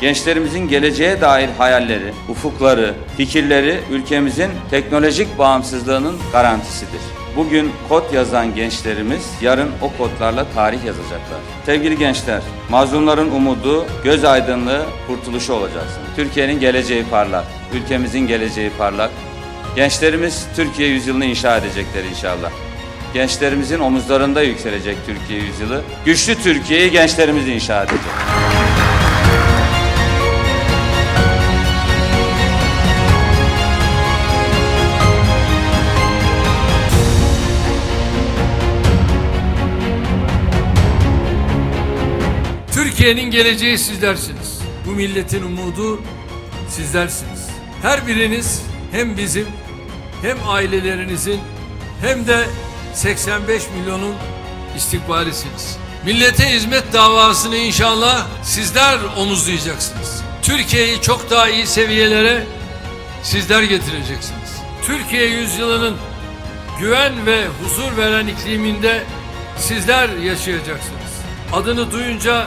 gençlerimizin geleceğe dair hayalleri, ufukları, fikirleri ülkemizin teknolojik bağımsızlığının garantisidir. Bugün kod yazan gençlerimiz yarın o kodlarla tarih yazacaklar. Sevgili gençler, mazlumların umudu, göz aydınlığı, kurtuluşu olacaksınız. Türkiye'nin geleceği parlak, ülkemizin geleceği parlak. Gençlerimiz Türkiye yüzyılını inşa edecekler inşallah. Gençlerimizin omuzlarında yükselecek Türkiye yüzyılı. Güçlü Türkiye'yi gençlerimiz inşa edecek. Türkiye'nin geleceği sizlersiniz. Bu milletin umudu sizlersiniz. Her biriniz hem bizim hem ailelerinizin hem de 85 milyonun istikbalisiniz. Millete hizmet davasını inşallah sizler omuzlayacaksınız. Türkiye'yi çok daha iyi seviyelere sizler getireceksiniz. Türkiye yüzyılının güven ve huzur veren ikliminde sizler yaşayacaksınız. Adını duyunca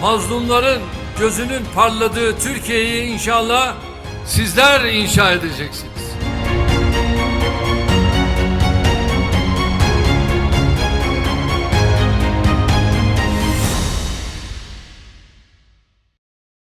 mazlumların gözünün parladığı Türkiye'yi inşallah sizler inşa edeceksiniz.